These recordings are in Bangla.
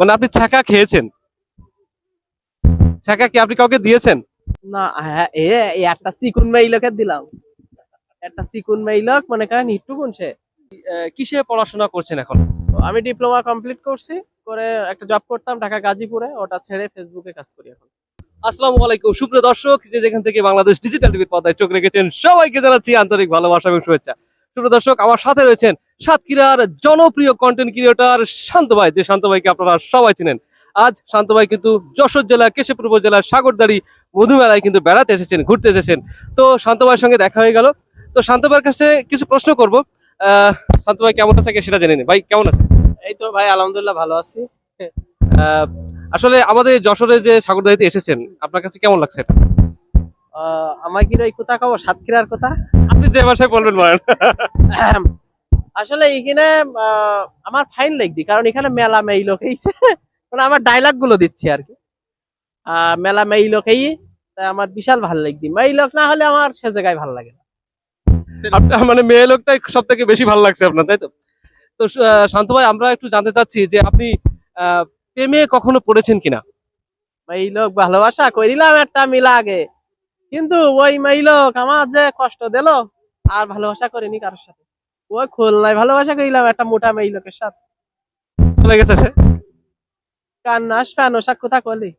মানে আপনি ছাকা খেয়েছেন? ছাকা কি আপনি কাউকে দিয়েছেন? না হ্যাঁ এ একটা চিকুন মাইলকে দিলাম। একটা চিকুন মাইলক মনে করেন একটু সে। কিসে পড়াশোনা করছেন এখন? আমি ডিপ্লোমা কমপ্লিট করছি করে একটা জব করতাম ঢাকা গাজীপুরে ওটা ছেড়ে ফেসবুকে কাজ করি এখন। আসসালামু আলাইকুম সুপ্রিয় দর্শক যে যেখান থেকে বাংলাদেশ ডিজিটাল টিভির পর্দায় চোখ রেখেছেন সবাইকে জানাচ্ছি আন্তরিক ভালোবাসা এবং শুভেচ্ছা। দর্শক আমার সাথে রয়েছেন সাতক্ষীরার জনপ্রিয় কন্টেন্ট ক্রিয়েটার শান্ত ভাই। যে শান্ত ভাইকে আপনারা সবাই চিনেন। আজ শান্ত ভাই কিন্তু যশোর জেলা কেশবপুর উপজেলার সাগরদাড়ি মধুমেলায় কিন্তু বেড়াতে এসেছেন ঘুরতে এসেছেন। তো শান্ত ভাইয়ের সঙ্গে দেখা হয়ে গেল। তো শান্ত ভাইয়ের কাছে কিছু প্রশ্ন করব। আহ, শান্ত ভাই কেমন আছে সেটা জেনে নিন। ভাই কেমন আছে এই তো ভাই আলহামদুলিল্লাহ ভালো আছি। আহ, আসলে আমাদের যশোরে যে সাগরদাড়িতে এসেছেন আপনার কাছে কেমন লাগছে এটা? কি ওই কোথা খাব সাতক্ষীরার কথা? আপনি যে ভাষায় বলবেন বলেন। আসলে এখানে আমার ফাইন লাগদি কারণ এখানে মেলা মেই লোক মানে আমার ডায়লগগুলো দিচ্ছি আর কি। মেলা মেই লোক এই তাই আমার বিশাল ভালো লাগদি মেই লোক না হলে আমার সে জায়গায় ভালো লাগে না। আপনার মানে মেয়ে লোকটাই সব থেকে বেশি ভালো লাগছে আপনার তাই তো? তো শান্ত ভাই আমরা একটু জানতে চাচ্ছি যে আপনি আহ, প্রেমে কখনো পড়েছেন কিনা? মেই লোক ভালোবাসা করিলাম একটা মিলা আগে। কিন্তু ওই মেই লোক আমার যে কষ্ট দিল আর ভালোবাসা করিনি কারোর সাথে। ওই খুলনায় ভালোবাসা করিলাম একটা মোটা মেই লোকের সাথে। চলে গেছে সে? কান্নাস ফ্যান ওসা কোথা করলি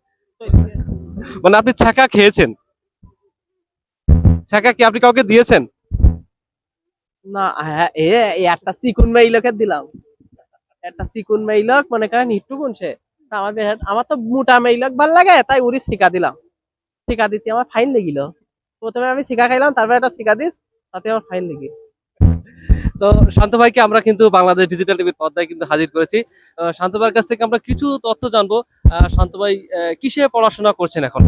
মানে আপনি ছাকা খেয়েছেন? ছাকা কি আপনি কাউকে দিয়েছেন? না হ্যাঁ এ একটা চিকুন মাইলকে দিলাম। একটা চিকুন মাইলক মনে করেন সে। আমার তো মোটা মাইলক ভালো লাগে তাই উড়ি শিকা দিলাম। শিকা দিতে আমার ফাইন লেগিল। প্রথমে আমি শিকা খাইলাম তারপরে একটা শিকা দিস তাতে আমার ফাইন লেগিল তো শান্ত ভাইকে আমরা কিন্তু বাংলাদেশ ডিজিটাল টিভির পর্দায় কিন্তু হাজির করেছি। শান্ত ভাইয়ের কাছ থেকে আমরা কিছু তথ্য জানব। শান্ত ভাই কিসে পড়াশোনা করছেন এখন?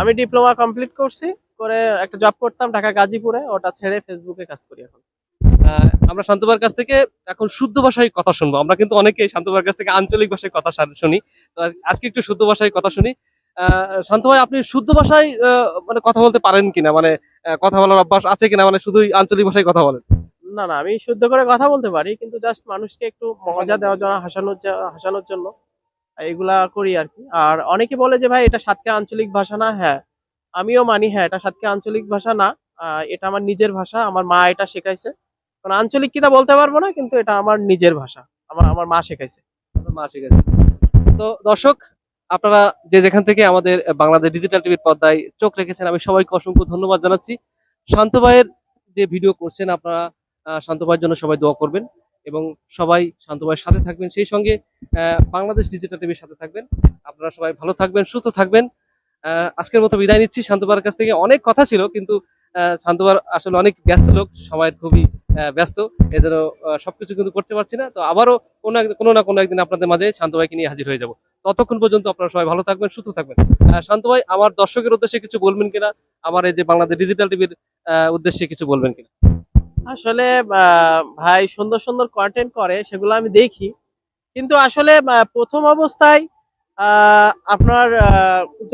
আমি ডিপ্লোমা কমপ্লিট করছি করে একটা জব করতাম ঢাকা গাজীপুরে ওটা ছেড়ে ফেসবুকে কাজ করি এখন। আমরা শান্ত ভাইয়ের কাছ থেকে এখন শুদ্ধ ভাষায় কথা শুনব। আমরা কিন্তু অনেকেই শান্ত ভাইয়ের কাছ থেকে আঞ্চলিক ভাষায় কথা শুনি। তো আজকে একটু শুদ্ধ ভাষায় কথা শুনি। শান্ত ভাই আপনি শুদ্ধ ভাষায় মানে কথা বলতে পারেন কিনা? মানে কথা বলার অভ্যাস আছে কিনা? মানে শুধুই আঞ্চলিক ভাষায় কথা বলেন। না না আমি শুদ্ধ করে কথা বলতে পারি কিন্তু জাস্ট মানুষকে একটু মজা দেওয়ার জন্য হাসানোর হাসানোর জন্য এগুলা করি আর কি। আর অনেকে বলে যে ভাই এটা সাতকে আঞ্চলিক ভাষা না? হ্যাঁ আমিও মানি হ্যাঁ এটা সাতকে আঞ্চলিক ভাষা না। এটা আমার নিজের ভাষা আমার মা এটা শেখাইছে। কারণ আঞ্চলিক কিনা বলতে পারব না কিন্তু এটা আমার নিজের ভাষা আমার আমার মা শেখাইছে। মা ঠিক আছে তো দর্শক আপনারা যে যেখান থেকে আমাদের বাংলাদেশ ডিজিটাল টিভির পর্দায় চোখ রেখেছেন, আমি সবাইকে অসংখ্য ধন্যবাদ জানাচ্ছি। শান্ত ভাইয়ের যে ভিডিও করছেন, আপনারা শান্ত ভাইয়ের জন্য সবাই দোয়া করবেন এবং সবাই শান্ত ভাইয়ের সাথে থাকবেন। সেই সঙ্গে বাংলাদেশ ডিজিটাল টিভির সাথে থাকবেন। আপনারা সবাই ভালো থাকবেন, সুস্থ থাকবেন। আজকের মতো বিদায় নিচ্ছি। শান্ত ভাইয়ের কাছ থেকে অনেক কথা ছিল, কিন্তু আহ, শান্ত আসলে অনেক ব্যস্ত লোক সময়ের খুবই ব্যস্ত। এজন্য সবকিছু কিন্তু করতে পারছি না। তো আবারও কোনো কোনো না কোনো একদিন আপনাদের মাঝে শান্ত ভাইকে নিয়ে হাজির হয়ে যাব। ততক্ষণ পর্যন্ত আপনারা সবাই ভালো থাকবেন সুস্থ থাকবেন। শান্ত ভাই আমার দর্শকের উদ্দেশ্যে কিছু বলবেন কিনা? আমার এই যে বাংলাদেশ ডিজিটাল টিভির উদ্দেশ্যে কিছু বলবেন কিনা? আসলে ভাই সুন্দর সুন্দর কন্টেন্ট করে সেগুলো আমি দেখি। কিন্তু আসলে প্রথম অবস্থায় আপনার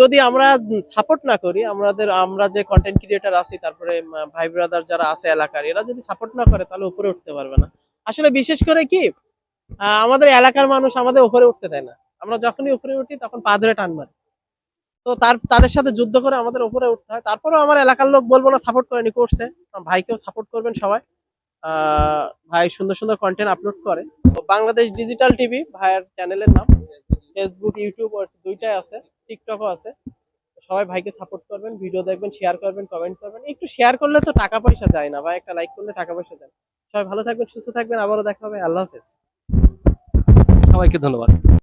যদি আমরা সাপোর্ট না করি, আমাদের, আমরা যে কন্টেন্ট ক্রিয়েটার আছি, তারপরে ভাই ব্রাদার যারা আছে এলাকার, এরা যদি সাপোর্ট না করে, তাহলে উপরে উঠতে পারবে না। আসলে বিশেষ করে কি আমাদের এলাকার মানুষ আমাদের উপরে উঠতে দেয় না। আমরা যখনই উপরে উঠি, তখন পা ধরে টান মারি। তো তার, তাদের সাথে যুদ্ধ করে আমাদের উপরে উঠতে হয়। তারপরেও আমার এলাকার লোক বলব না সাপোর্ট করেনি, করছে। ভাইকেও সাপোর্ট করবেন সবাই। ভাই সুন্দর সুন্দর কন্টেন্ট আপলোড করে। বাংলাদেশ ডিজিটাল টিভি ভাইয়ের চ্যানেলের নাম। ফেসবুক ইউটিউব দুইটাই আছে টিকটকও আছে। সবাই ভাইকে সাপোর্ট করবেন ভিডিও দেখবেন শেয়ার করবেন কমেন্ট করবেন। একটু শেয়ার করলে তো টাকা পয়সা যায় না ভাই, একটা লাইক করলে টাকা পয়সা যায়। সবাই ভালো থাকবেন, সুস্থ থাকবেন, আবারও দেখা হবে, আল্লাহ হাফেজ। সবাইকে ধন্যবাদ।